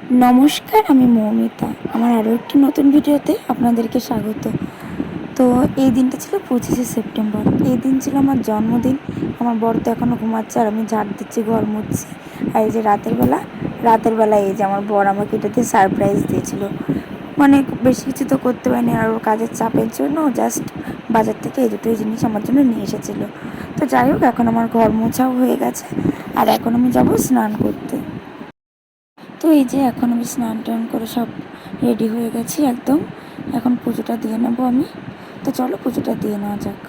নমস্কার, আমি মৌমিতা। আমার আরও একটি নতুন ভিডিওতে আপনাদেরকে স্বাগত। তো এই দিনটা ছিল পঁচিশে সেপ্টেম্বর। এই দিন ছিল আমার জন্মদিন। আমার বড় তো এখনও ঘুমাচ্ছে আর আমি ঝাড় দিচ্ছি, ঘর মুছছি। আর এই যে রাতের বেলা রাতের বেলা এই যে আমার বর আমাকে এটাতে সারপ্রাইজ দিয়েছিল। মানে বেশি কিছু তো করতে পারিনি আর ওর কাজের চাপের জন্য জাস্ট বাজার থেকে এই দুটোই জিনিস আমার জন্য নিয়ে এসেছিল। তো যাই হোক, এখন আমার ঘর মোছাও হয়ে গেছে। আর এখন আমি যাব স্নান করতে। তো এই যে এখন আমি স্নান টান করে সব রেডি হয়ে গেছি একদম। এখন পুজোটা দিয়ে নেব আমি। তো চলো পুজোটা দিয়ে নেওয়া যাক।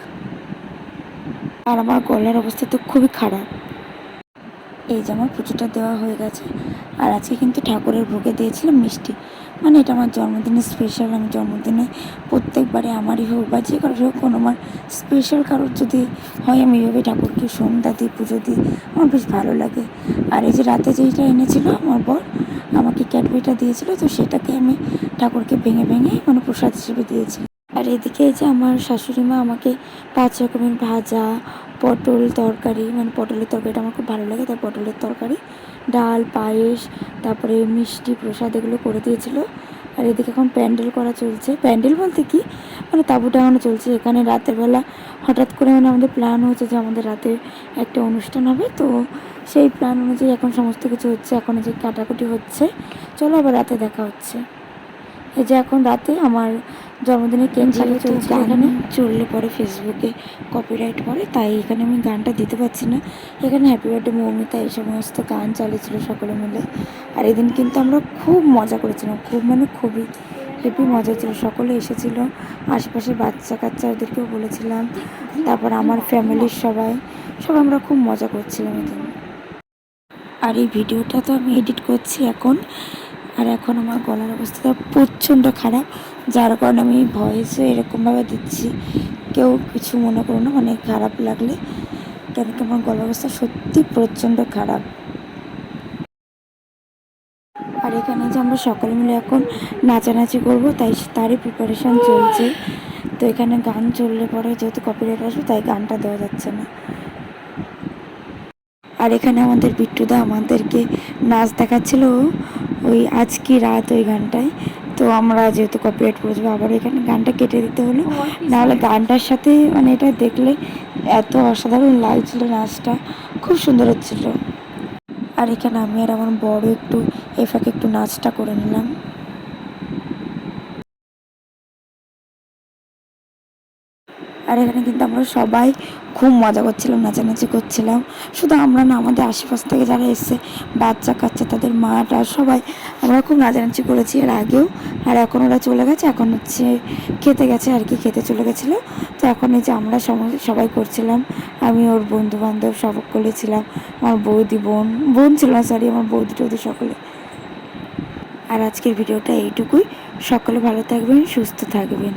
আর আমার গলার অবস্থা তো খুবই খারাপ। এই যে আমার পুজোটা দেওয়া হয়ে গেছে। আর আজকে কিন্তু ঠাকুরের ভোগে দিয়েছিলাম মিষ্টি। মানে এটা আমার জন্মদিনে স্পেশাল আমি জন্মদিনে প্রত্যেকবারে আমারই হোক বা যে কারোর হোক, কোনো আমার স্পেশাল কারোর যদি হয়, আমি এইভাবে ঠাকুরকে সন্ধ্যা দিই পুজো দিই। আমার বেশ ভালো লাগে। আর এই যে রাতে যেইটা এনেছিল আমার বর, আমাকে ক্যাডবেরিটা দিয়েছিল, তো সেটাকে আমি ঠাকুরকে ভেঙে ভেঙে মানে প্রসাদ হিসেবে দিয়েছি। আর এদিকে যে আমার শাশুড়ি মা আমাকে পাঁচ রকমের ভাজা, পটল তরকারি মানে পটলের তরকারিটা আমার খুব ভালো লাগে, তাই পটলের তরকারি, ডাল, পায়েস, তারপরে মিষ্টি, প্রসাদ এগুলো করে দিয়েছিল। আর এদিকে এখন প্যান্ডেল করা চলছে। প্যান্ডেল বলতে কি? মানে তাঁবু টাঙানো চলছে। এখানে রাতের বেলা হঠাৎ করে মানে আমাদের প্ল্যান হচ্ছে যে আমাদের রাতে একটা অনুষ্ঠান হবে। তো সেই প্ল্যান অনুযায়ী এখন সমস্ত কিছু হচ্ছে। এখন যে কাটাকুটি হচ্ছে। চলো আবার রাতে দেখা হচ্ছে। এই যে এখন রাতে আমার জন্মদিনের কেক কাটা চলছে এখানে। চললে পরে ফেসবুকে কপিরাইট পড়ে তাই এখানে আমি গানটা দিতে পারছি না। এখানে হ্যাপি বার্থডে মৌমিতা এই সমস্ত গান চালিয়েছিল সকলে মিলে। আর এদিন কিন্তু আমরা খুব মজা করেছিলাম খুব মানে খুবই হেভি মজা ছিল। সকলে এসেছিল আশেপাশের বাচ্চা কাচ্চাদেরকেও বলেছিলাম তারপর আমার ফ্যামিলির সবাই। সব আমরা খুব মজা করছিলাম এদিন। আর এই ভিডিওটা তো আমি এডিট করছি এখন। আর এখন আমার গলার অবস্থাটা প্রচণ্ড খারাপ, যার কারণে আমি ভয়েসে এরকমভাবে দিচ্ছি। কেউ কিছু মনে করো না মানে খারাপ লাগলে। কেন কি আমার গলার অবস্থা সত্যি প্রচণ্ড খারাপ। আর এখানে যে আমরা সকলে মিলে এখন নাচানাচি করব, তাই তারই প্রিপারেশন চলছে। তো এখানে গান চললে পরে যেহেতু কপিরাইট আসবে, তাই গানটা দেওয়া যাচ্ছে না। আর এখানে আমাদের বিট্টুদা আমাদেরকে নাচ দেখাচ্ছিল। ওই আজকে কি রাত ওই গানটায়। তো আমরা যেহেতু কপিরাইট পড়ে যাব আবার এখানে গানটা কেটে দিতে হলো। নাহলে গানটার সাথে মানে এটা দেখলে এত অসাধারণ লাগছিল নাচটা। খুব সুন্দর হচ্ছিল। আর এখানে আমি আর আমার বড় একটু এফাকে একটু নাচটা করে নিলাম। আর এখানে কিন্তু আমরা সবাই খুব মজা করছিলাম, নাচানাচি করছিলাম। শুধু আমরা না, আমাদের আশেপাশ থেকে যারা এসছে, বাচ্চা কাচ্চা, তাদের মাটা সবাই আমরা খুব নাচানাচি করেছি এর আগেও। আর এখন ওরা চলে গেছে, এখন হচ্ছে খেতে গেছে আর কি, খেতে চলে গেছিল। তো এখন এই যে আমরা সবাই করছিলাম, আমি ওর বন্ধু বান্ধব সব করেছিলাম আমার বৌদি বোন বোন ছিল না সরি আমার বৌদি টৌদি সকলে। আর আজকের ভিডিওটা এইটুকুই। সকলে ভালো থাকবেন, সুস্থ থাকবেন।